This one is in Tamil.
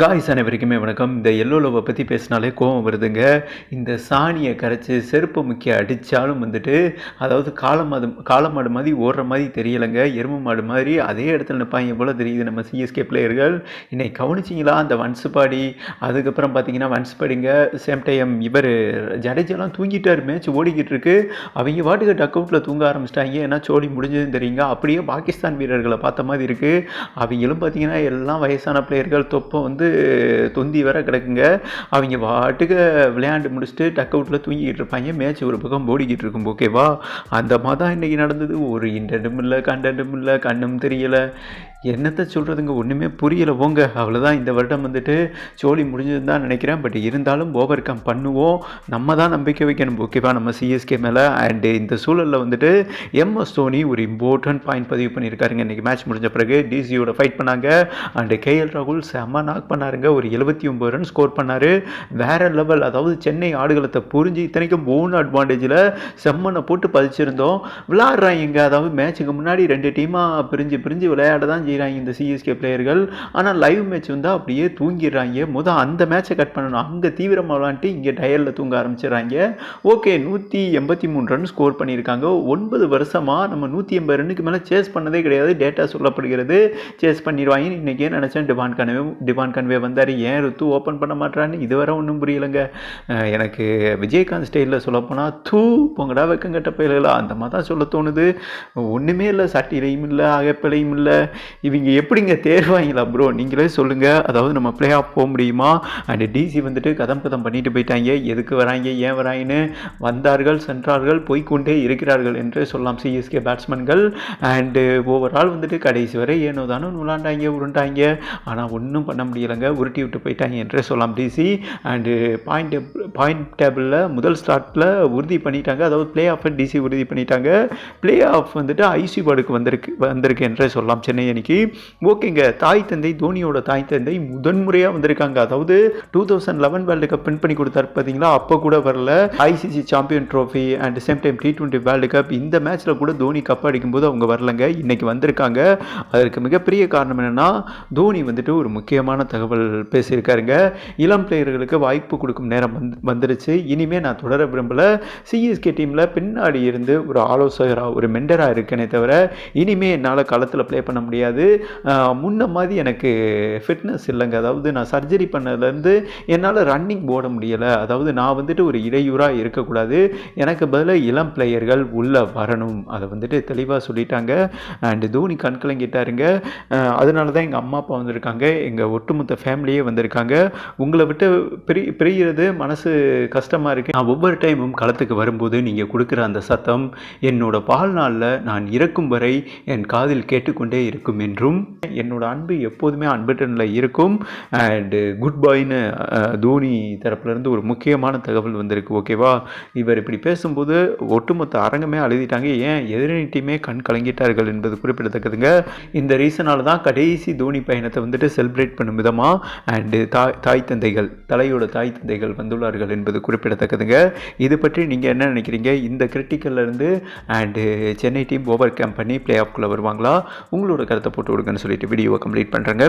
காய்ஸ் அனைவருக்குமே வணக்கம். இந்த எல்லோலோவை பற்றி பேசினாலே கோவம் வருதுங்க. இந்த சாணியை கரைச்சி செருப்பை முக்கிய அடித்தாலும் வந்துட்டு அதாவது காலமாது காலமாடு மாதிரி ஓடுற மாதிரி தெரியலைங்க. எருமை மாடு மாதிரி அதே இடத்துல நிற்பாங்க போல் தெரியுது நம்ம சிஎஸ்கே பிளேயர்கள் இன்னைக்கு கவனிச்சிங்களா? அந்த வன்சுபாடி அதுக்கப்புறம் பார்த்தீங்கன்னா வன்சுபாடிங்க சேம் டைம் இவர் ஜடேஜெல்லாம் தூங்கிட்டார் மேட்ச் ஓடிக்கிட்டு இருக்கு. அவங்க பாட்டுக்கு டக் அவுட்டில் தூங்க ஆரம்பிச்சிட்டாங்க. ஏன்னா சோழி முடிஞ்சதுன்னு தெரியுங்க. அப்படியே பாகிஸ்தான் வீரர்களை பார்த்த மாதிரி இருக்குது அவங்களும் பார்த்தீங்கன்னா எல்லாம் வயசான பிளேயர்கள் தொப்பம் வந்து தொந்தி வர கிடக்குங்க. அவங்க பாட்டுக்கு விளையாண்டு முடிச்சுட்டு டக் அவுட்டில் தூங்கிக்கிட்டு இருப்பாங்க. மேட்ச் ஒரு பக்கம் ஓடிக்கிட்டு இருக்கும் ஓகேவா அந்த மாதிரி தான் இன்றைக்கி நடந்தது. ஒரு இன்டென்ட்டும் இல்லை கண்டென்ட்டும் இல்லை கண்ணும் தெரியலை. என்னத்தை சொல்கிறதுங்க ஒன்றுமே புரியலை. போங்க. அவ்வளோதான் இந்த வருடம் வந்துட்டு சோழி முடிஞ்சதுன்னு தான் நினைக்கிறேன். பட் இருந்தாலும் ஓவர் கம் பண்ணுவோம். நம்ம தான் நம்பிக்கை வைக்கணும். ஓகேவா நம்ம சிஎஸ்கே மேலே. அண்டு இந்த சூழலில் வந்துட்டு எம்எஸ் தோனி ஒரு இம்பார்ட்டன்ட் பாயிண்ட் பதிவு பண்ணியிருக்காருங்க. இன்றைக்கி மேட்ச் முடிஞ்ச பிறகு டிசியோட ஃபைட் பண்ணாங்க. அண்டு கேஎல் ராகுல் செம்ம நாக் பண்ணாருங்க. ஒரு எழுபத்தி ஒம்பது ரன் ஸ்கோர் பண்ணார். வேறு லெவல் அதாவது சென்னை ஆடுகளத்தை புரிஞ்சு இத்தனைக்கும் ஓன் அட்வான்டேஜில் செம்மனை போட்டு பதிச்சிருந்தோம். விளாட்றாங்க அதாவது மேட்ச்சுக்கு முன்னாடி ரெண்டு டீமாக பிரிஞ்சு பிரிஞ்சு விளையாட தான் செய்கிறாங்க இந்த சிஎஸ்கே பிளேயர்கள் ஆனால் லைவ் மேட்ச் வந்து அப்படியே தூங்கிடுறாங்க. முதல் அந்த மேட்ச்சை கட் பண்ணணும். அங்கே தீவிரமாக விளாண்ட்டு இங்கே டயரில் தூங்க ஆரம்பிச்சிடுறாங்க. ஓகே நூற்றி எண்பத்தி மூணு ரன் ஸ்கோர் பண்ணியிருக்காங்க. ஒன்பது வருஷமாக நம்ம நூற்றி எண்பது ரன்னுக்கு மேலே சேஸ் பண்ணதே கிடையாது. டேட்டா சொல்லப்படுகிறது. சேஸ் பண்ணிடுவாங்க. இன்றைக்கே நினச்சேன்? டிவான் கன்வே டிவான் கன்வே வந்தார். ஏன் ருத்து ஓப்பன் பண்ண மாட்டான்னு இதுவரை ஒன்றும் புரியலைங்க. எனக்கு விஜயகாந்த் ஸ்டைலில் சொல்லப்போனால் தூ பொங்கடா வெக்கங்கட்ட பயில்களா. அந்த மாதிரி தான் சொல்ல தோணுது. ஒன்றுமே இல்லை. சட்டிலையும் இல்லை. அகப்பிலையும் இல்லை. இவங்க எப்படிங்க தேர்வாங்களா ப்ரோ நீங்களே சொல்லுங்கள் அதாவது நம்ம பிளே ஆஃப் போக முடியுமா? அண்ட் டிசி வந்துட்டு கதம் கதம் பண்ணிட்டு போயிட்டாங்க. எதுக்கு வராங்க ஏன் வராங்கன்னு வந்தார்கள் சென்றார்கள் போய்க்கொண்டே இருக்கிறார்கள் என்று சொல்லலாம் சிஎஸ்கே பேட்ஸ்மேன்கள் அண்டு ஓவரால் வந்துட்டு கடைசி வரை ஏனோ தானோ விளாண்டாங்க உருண்டாங்க. ஆனால் ஒன்றும் பண்ண முடியலைங்க. உருட்டி விட்டு போயிட்டாங்க என்றே சொல்லலாம் டிசி அண்டு பாயிண்ட் பாயிண்ட் டேபிளில் முதல் ஸ்டார்ட்டில் உறுதி பண்ணிட்டாங்க. அதாவது பிளே ஆஃப் டிசி உறுதி பண்ணிட்டாங்க. பிளே ஆஃப் வந்துட்டு ஐசி பாடுக்கு வந்திருக்கு வந்திருக்கு என்றே சொல்லலாம். சென்னை அணிக்கு ஓகேங்க தாய் தந்தை தோனியோட தாய் தந்தை முதன்முறையாக வந்திருக்காங்க. அதாவது two thousand eleven world cup win பண்ணி கொடுத்தாரு பார்த்தீங்களா அப்போ கூட வரல. ICC champion trophy and same time T twenty world cup இந்த மேட்ச்சில் கூட தோனி கப் அடிக்கும்போது அவங்க வரலங்க. இன்னைக்கு வந்திருக்காங்க. அதற்கு மிகப்பெரிய காரணம் என்னென்னா தோனி வந்துட்டு ஒரு முக்கியமான தகவல் பேசியிருக்காருங்க. இளம் பிளேயர்களுக்கு வாய்ப்பு கொடுக்கும் நேரம் வந்து வந்துருச்சு. இனிமேல் நான் தொடர விரும்பல. சிஎஸ்கே டீமில் பின்னாடி இருந்து ஒரு ஆலோசகராக ஒரு மெண்டராக இருக்கேனே தவிர இனிமே என்னால் களத்தில் ப்ளே பண்ண முடியாது. கிடையாது முன்ன மாதிரி எனக்கு ஃபிட்னஸ் இல்லைங்க. அதாவது நான் சர்ஜரி பண்ணதுலேருந்து என்னால் ரன்னிங் போட முடியலை. அதாவது நான் வந்துட்டு ஒரு இடையூறாக இருக்கக்கூடாது. எனக்கு பதிலாக இளம் பிளேயர்கள் உள்ளே வரணும். அதை வந்துட்டு தெளிவாக சொல்லிட்டாங்க. அண்டு தோனி கண்கலங்கிட்டாருங்க அதனால தான் எங்கள் அம்மா அப்பா வந்திருக்காங்க. எங்கள் ஒட்டுமொத்த ஃபேமிலியே வந்திருக்காங்க. உங்களை விட்டு பிரி பிரிகிறது மனசு கஷ்டமாக இருக்குது நான் ஒவ்வொரு டைமும் களத்துக்கு வரும்போது நீங்கள் கொடுக்குற அந்த சத்தம் என்னோட வாழ்நாளில் நான் இறக்கும் வரை என் காதில் கேட்டுக்கொண்டே இருக்கும் என்றும் என்னோட அன்பு எப்போதுமே அன்பட்டனில் இருக்கும். அண்டு குட் பாய்னு தோனி தரப்புலேருந்து ஒரு முக்கியமான தகவல் வந்திருக்கு ஓகேவா இவர் இப்படி பேசும்போது ஒட்டுமொத்த அரங்கமே அழுதிட்டாங்க. ஏன்? எதிரணி டீமே கண் கலங்கிட்டார்கள் என்பது குறிப்பிடத்தக்கதுங்க. இந்த ரீசனால் தான் கடைசி தோனி பயணத்தை வந்துட்டு செலிப்ரேட் பண்ணும் விதமாக அண்டு தாய் தாய் தந்தைகள் தலையோட தாய் தந்தைகள் வந்துள்ளார்கள் என்பது குறிப்பிடத்தக்கதுங்க. இது பற்றி நீங்கள் என்ன நினைக்கிறீங்க? இந்த கிரிட்டிக்கல்லேருந்து and Chennai team over game பண்ணி பிளே ஆஃப்குள்ளே வருவாங்களா? உங்களோட கருத்தை போட்டு விடுங்கன்னு சொல்லிட்டு வீடியோவை கம்ப்ளீட் பண்ணுறேங்க